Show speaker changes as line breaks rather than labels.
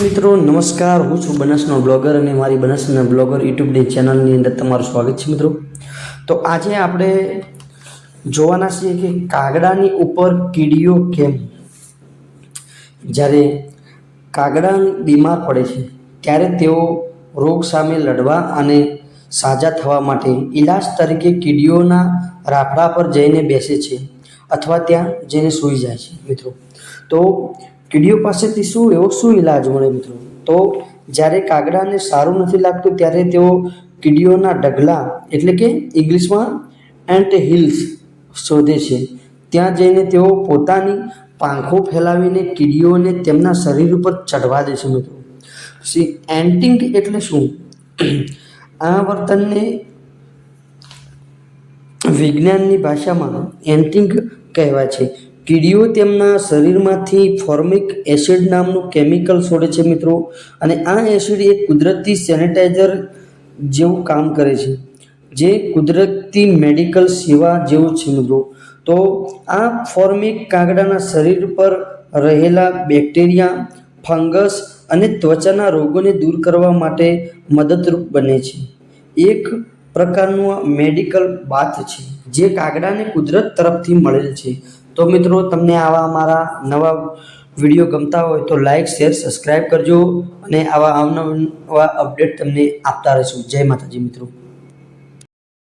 મિત્રો, નમસ્કાર. હું છું બનાસનો બ્લોગર અને મારી બનાસના બ્લોગર યુટ્યુબની ચેનલની અંદર તમારું સ્વાગત છે મિત્રો. તો આજે આપણે જોવાના છીએ કે કાગડાની ઉપર કીડીઓ કેમ? જ્યારે કાગડા બીમાર પડે છે, ત્યારે તેઓ રોગ સામે લડવા અને સાજા થવા માટે ઈલાજ તરીકે કીડીઓના રાફડા પર જઈને બેસે છે અથવા ત્યાં જઈને સૂઈ જાય છે મિત્રો. તો કીડીઓ પાસેથી શું એવો શું ઈલાજ મળે મિત્રો? તો જ્યારે કાગડાને સારું નથી લાગતું ત્યારે તેઓ કીડીઓના ઢગલા એટલે કે ઇંગ્લિશમાં એન્ટ હિલ્સ શોધે છે. ત્યાં જઈને તેઓ પોતાની પાંખો ફેલાવીને કીડીઓને તેમના શરીર ઉપર ચઢવા દે છે મિત્રો. સી એન્ટિંગ એટલે શું? આ વર્તનને વિજ્ઞાનની ભાષામાં એન્ટિંગ કહેવાય છે. કીડીઓ તેમના શરીરમાંથી ફોર્મિક એસિડ નામનું કેમિકલ છોડે છે મિત્રો. અને આ એસિડ એક કુદરતી સેનિટાઈઝર જેવું કામ કરે છે, જે કુદરતી મેડિકલ સેવા જેવું છે મિત્રો. તો આ ફોર્મિક કાગડાના શરીર પર રહેલા બેક્ટેરિયા, ફંગસ અને ત્વચાના રોગોને દૂર કરવા માટે મદદરૂપ બને છે. એક પ્રકારનું મેડિકલ બાથ છે, જે કાગડાને કુદરત તરફથી મળેલ છે. તો મિત્રો, તમને આવા મારા નવા વીડિયો ગમતા હોય તો લાઈક શેર સબસ્ક્રાઈબ કરજો અને આવા અવનવા અપડેટ તમને આપતા રહીશું. જય માતાજી મિત્રો.